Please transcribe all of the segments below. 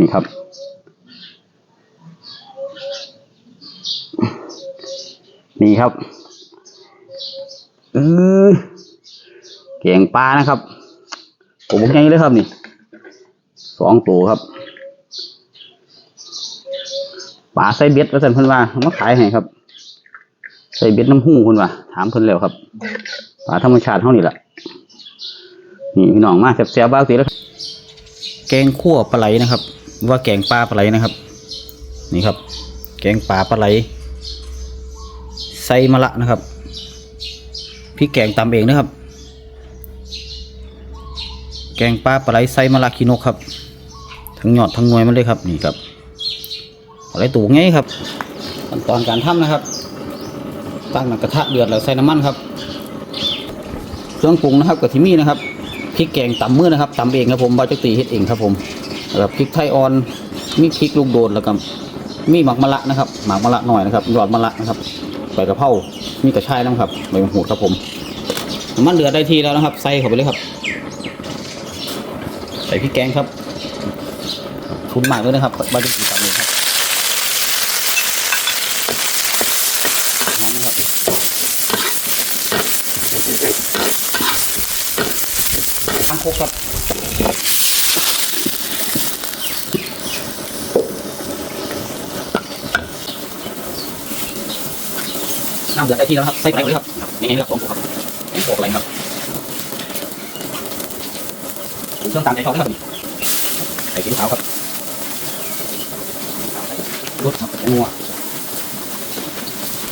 นี่ครับ นี่ครับเออแกงปลานะครับผมบอกไงเลยครับนี่สองตัวครับปลาใส่เบ็ดว่าสันเพิ่นว่ามาขายให้ครับใส่เบ็ดน้ำหูเพิ่นว่าถามเพิ่นแล้วครับปลาธรรมชาติเท่านี้แหละนี่พี่น้องมาแซ่บๆบ้างสิแล้วแกงขั่วปลาไหลนะครับ ว่าแกงปลาปลาไหลนะครับ นี่ครับ แกงปลาปลาไหลใส่มะละนะครับพริกแกงตำเองนะครับ แกงปลาปลาไหลใส่มะละขีนกครับ ทั้งยอดทั้งหน่วยมันเลยครับนี่ครับปลาไหลตูไงครับขั้นตอนการทำนะครับ ตั้งกระทะเดือดแล้วใส่น้ำมันครับ เครื่องปรุงนะครับกับที่มีนะครับพริกแกงตำมือนะครับตำเองครับผมบาจักตีเฮ็ดเองครับผม แล้วพริกไทยอ่อน มีพริกลูกโดดแล้วก็มีหมักมะละนะครับหมักมะละหน่อยนะครับยอดมะละนะครับใบกระเพรามีกระชายนะครับใบมะกรูดครับผมมันเดือดได้ทีแล้วนะครับ ใส่เข้าไปเลยครับ ใส่พริกแกงครับชุนมากเลยนะครับบาจักตีตำเองครับหอมนะครับน้ำครกครับ น้ำเดือดได้ที่แล้วครับใส่ไปเลยครับนี่ครับผมครับนี่โขกอะไรครับเครื่องตามใจชอบนะครับใส่ซีขาวครับรสครับนัว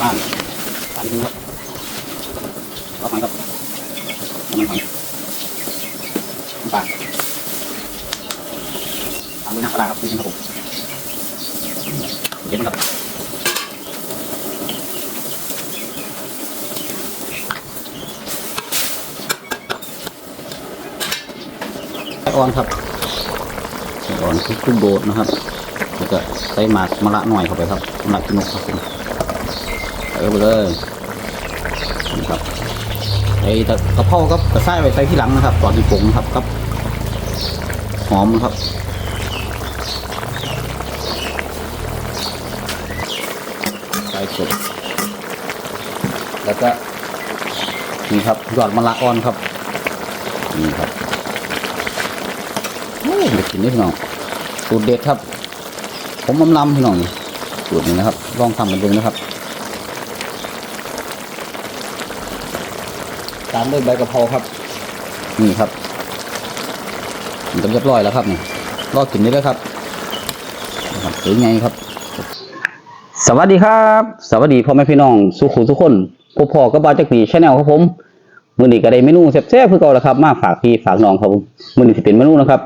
ป้านป้านนิดนึงครับต่อไปครับน้ำมันหอยปลาตามด้วยน้ำปลาร้าครับนี่ครับผมเย็นครับ อ่อนครับไส้อ่อนคือกุ้งโดดนะครับแล้วก็ใส่หมากมะระหน่อยเข้าไปครับมะระกินกครับผมเข้าไปเลยนี่ครับไอ้กระเพราครับกระไส้ไปใส่ที่หลังนะครับตอนที่ปรุงครับครับ หอมครับใส่สดแล้วก็นี่ครับยอดมะละอ่อนครับนี่ครับ กินนิดหน่อยสูตรเด็ดครับ ผมอำลำพี่น้องสูตรนี้นะครับ ลองทำกันดูนะครับ ตามด้วยใบกะเพราครับ นี่ครับมันจะเรียบร้อยแล้วครับนี่รอกินได้แล้วครับนะครับเป็นไงครับ สวัสดีครับ สวัสดีพ่อแม่พี่น้องสุขุทุกคนพบพ่อก็บาจักรีชาแนลครับผมมื้อนี้ก็ได้เมนูแซ่บๆคือเก่าแล้วครับ มาฝากพี่ฝากน้องครับมมื้อนี้สิเป็นเมนูนะครับ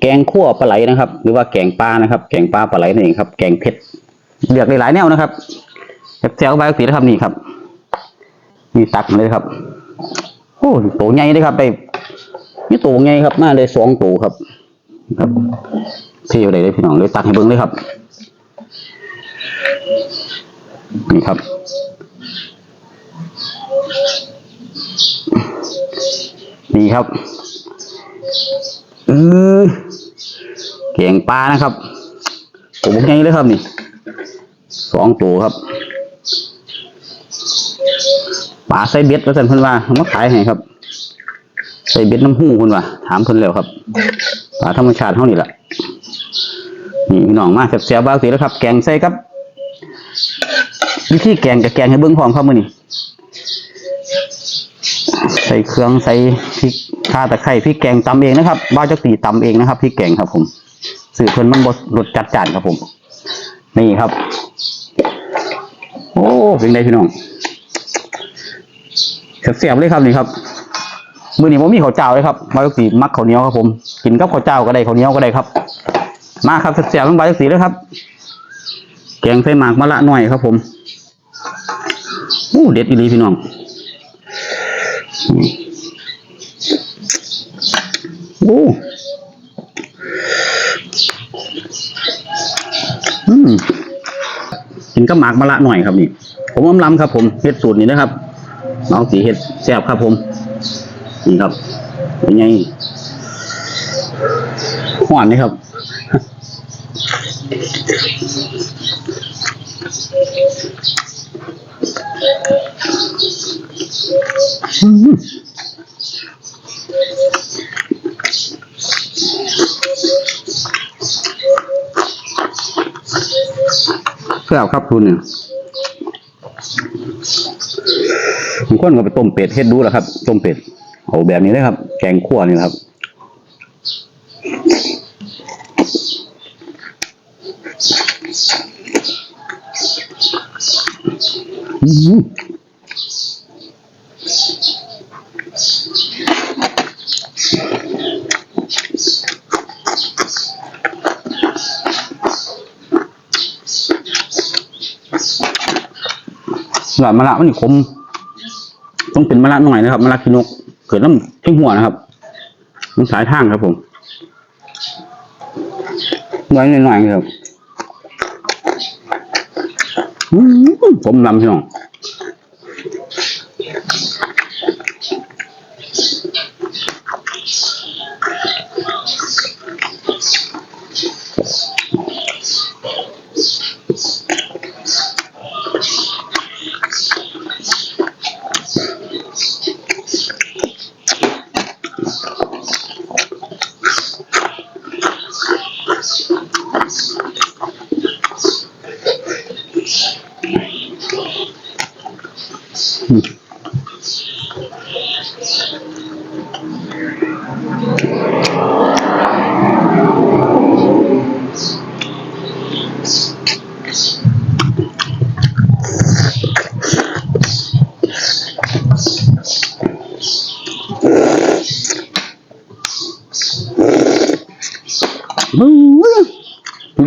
แกงขั่วปลาไหลนะครับ หรือว่าแกงปลานะครับ แกงปลาปลาไหลนั่นเองครับ แกงเผ็ดเลือกได้หลายแนวนะครับแซ่บๆก็บาจักรีนะครับนี่ครับนี่ตักมาเลยครับโอ้ตัวใหญ่เลยครับไปนี่ตัวใหญ่ครับ มาเลยสองตัวครับ ครับเที่ยวเลยเลยพี่น้องเลยตักให้เบิ้งเลยครับ นี่ครับนี่ครับเออ แกงปลานะครับตัวใหญ่เลยครับนี่สองตัวครับปลาใส่เบ็ดว่าสันเพิ่นว่าเอามาขายให้ครับใส่เบ็ดน้ำหูเพิ่นว่าถามเพิ่นแล้วครับปลาธรรมชาติเท่านี้แหละนี่พี่น้องมาแซ่บๆบ้าสิแล้วครับ แกงใส่ครับวิธีแกงกับแกงให้เบิ้องพร้อมครับมื้อนี้ใส่เครื่องใส่พริกข่าตะไคร้พริกแกงตำเองนะครับบ้าจักตีตำเองนะครับพริกแกงครับผม สื่อเพิ่นมันบดรสจัดจานครับผม นี่ครับ โอ้เป็นไงพี่น้องเสียบเลยครับนี่ครับมือนี้ผมมีข้าวเจ้าเลยครับบายกสีมักข้าวเหนียวครับผมกินกับข้าวเจ้าก็ได้ข้าวเหนียวก็ได้ครับ มาครับเสียบลงบายกสีเลยครับ แกงใส่หมากมะละหน่อยครับ ผมอู้เด็ดอีลีพี่น้องโอ้ กินกับหมากมะละหน่อยครับนี่ ผมอำลำครับผมเฮ็ดสูตรนี้นะครับน้องสีเห็ดแซ่บครับผม นี่ครับเป็นไงหวานนี่ครับ แซ่บครับคุณเนี่ยบางคนก็ไปต้มเป็ดเฮ็ดดูแหละครับ ต้มเป็ดเอาแบบนี้นะครับ แกงขั่วนี่แหละครับอืม หลานมะระมันนี่ขม ต้องเป็นมะระหน่อยนะครับมะระขี้นก เกิดน้ำที่หัวนะครับ มันสายทางครับผมน้อยหน่อยครับผมลำพี่น้องมึง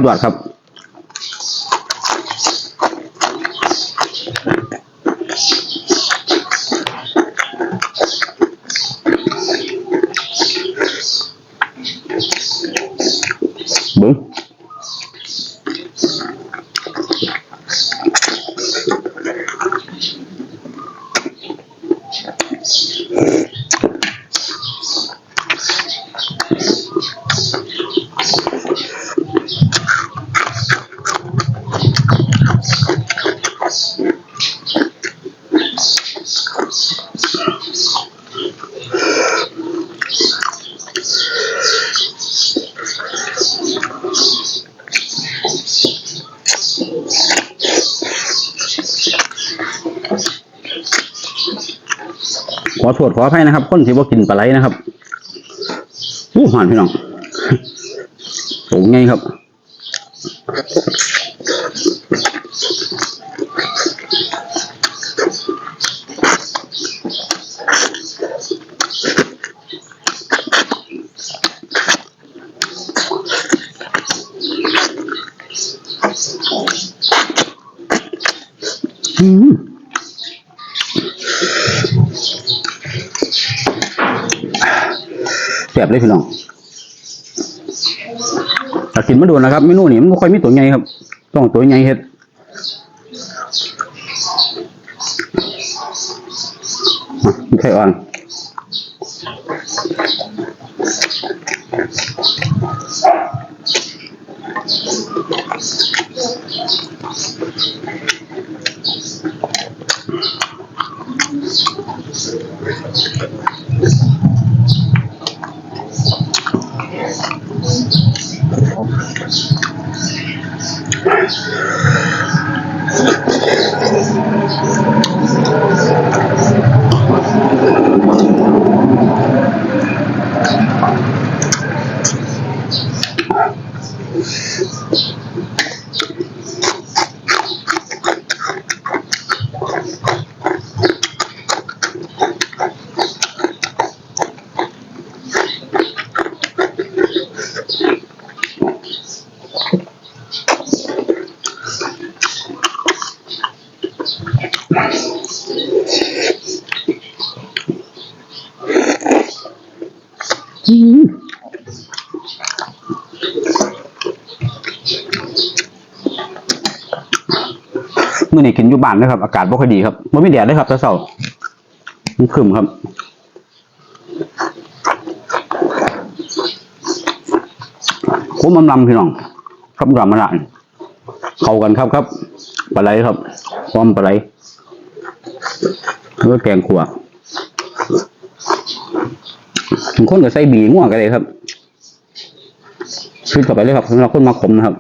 สุดยอดครับ ขอโทษขออภัยนะครับ คนที่ว่ากินปลาไหลนะครับอู้หวานพี่น้องโอ้ไงครับอืม แซ่บเลยพี่น้องถ้ากินมาโดนนะครับเมนูนี้มันไม่ค่อยมีตัวใหญ่ครับ ต้องตัวใหญ่เฮ็ดไข่อ่อน มื้ กินอยู่บ้านนะครับ อากาศบ่ค่อยดีครับบ่มีแดดเลยครับแต่เช้ามันครึมครับผมอำลำพี่น้องครับรามานเข้ากันครับครับปลาไหลครับความปลาไหลแล้วแกงขัวบางคนก็ใส่บีง่วงกันเลยครับขึ้นต่อไปเลยครับสำหรับคนมาขมนะครับ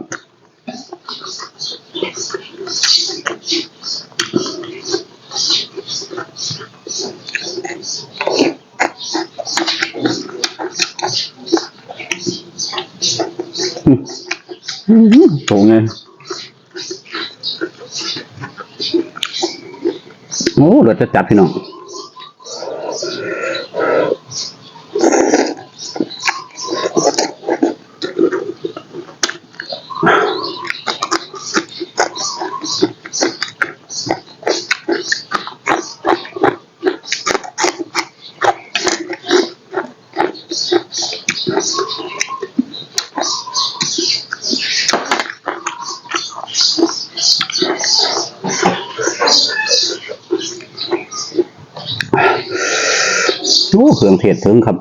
โถงไงโอ้เดือดจะจัดพี่น้อง โอ้ เครื่องเทศถึงครับ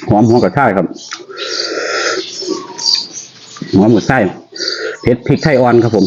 ห อมหัวกระชายครับหอมกระชายเผ็ดพริกไทยอ่อนครับผม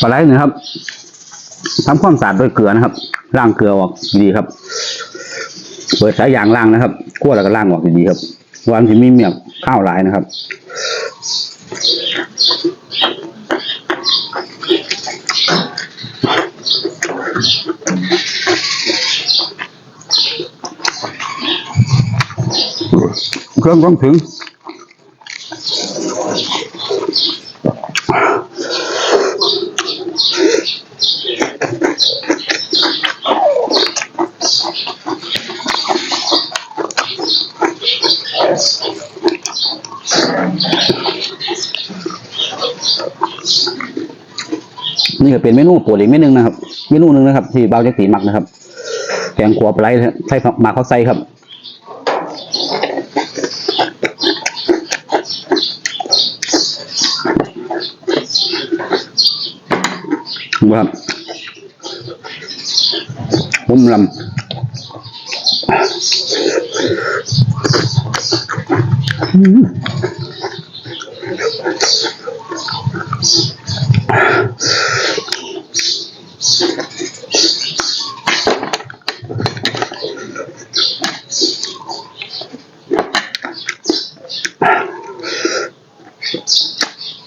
ปลาไหลนี่ยครับทำความสะอาดด้วยเกลือนะครับล้างเกลือออกดีครับ เปิดสายยางล้างนะครับคั่วแล้วก็ล้างออกดีครับวันที่มีเมียบข้าวหลายนะครับเครื่องต้องถึง นี่ก็เป็นเมนูโปรดอีกเมนูนึงนะครับ เมนูหนึ่งนะครับ ที่เบาจักตีมักนะครับแกงขัวปลาไหลใส่หมากเขาใส่ครับครับผมลำ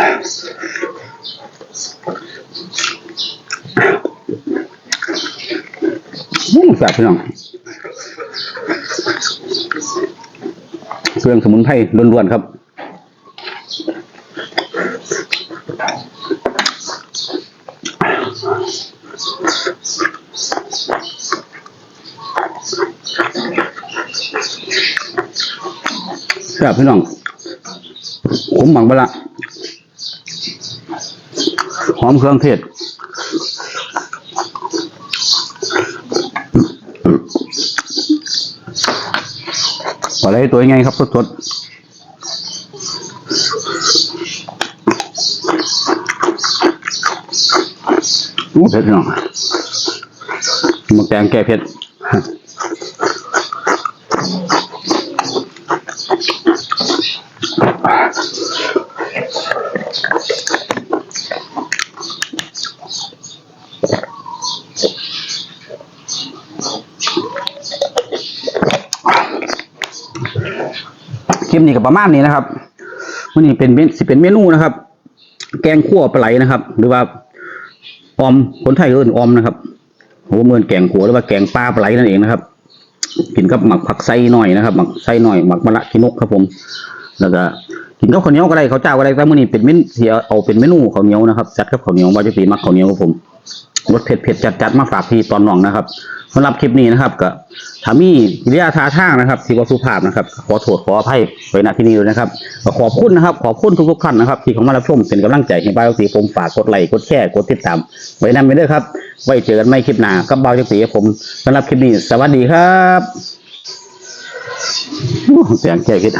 แซ่บพี่น้องเครื่องสมุนไพรล้วนๆครับครับพี่น้องผมหมักไปละ หอมเครื่องเทศปลาไหลตัวยังไงครับสดๆอู้เผ็ดพี่น้อยมาแกงแก้เผ็ด คลิปนี้ก็ประมาณนี้นะครับวันนี้เป็นเมนสิเป็นเมนูนะครับ แกงขั่วปลาไหลนะครับ หรือว่าออมคนไทยก็เอิ้นออมนะครับหัวเมือนแกงขั่วหรือว่าแกงปลาปลาไหลนั่นเองนะครับกินกับหมักผักไส้หน่อยนะครับหมักไส้หน่อยหมักมะระขี้นกครับผม แล้วก็กินกับข้าวเหนียวก็ได้ข้าวเจ้าก็ได้แต่มื้อนี้เป็นเมนที่เอาเป็นเมนูข้าวเหนียวนะครับจัดกับข้าวเหนียวว่าจะสีมักข้าวเหนียวครับผม รสเผ็ดเผ็ดจัดจัดๆมาฝากพี่ตอนน้องนะครับสำหรับคลิปนี้นะครับก็ถามีกิริยาท่าทางนะครับที่ว่าสุภาพนะครับ ขอโทษขออภัยไว้ณที่นี้ด้วยนะครับขอบคุณนะครับ ขอบคุณทุกๆท่านนะครับ ที่เข้ามารับชมเป็นกำลังใจให้บ่าวสีผมฝากกดไลค์กดแชร์กดติดตาม ไว้นำไปด้วยครับ ไว้เจอกันใหม่คลิปหน้ากับบ่าวสีผมสำหรับคลิปนี้ สวัสดีครับเสียงแก่คิด